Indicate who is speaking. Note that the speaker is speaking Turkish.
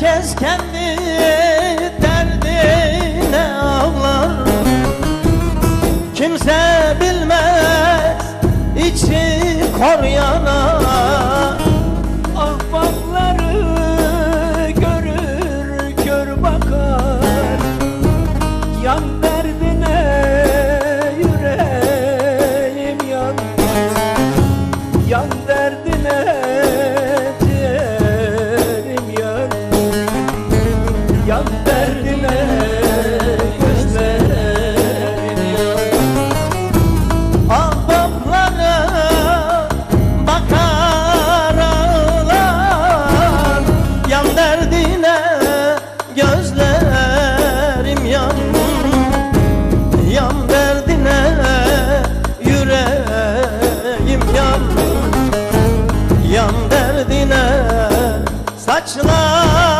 Speaker 1: Herkes kendi derdine ağlar Kimse bilmez içi kor yanar.
Speaker 2: derdine saçlar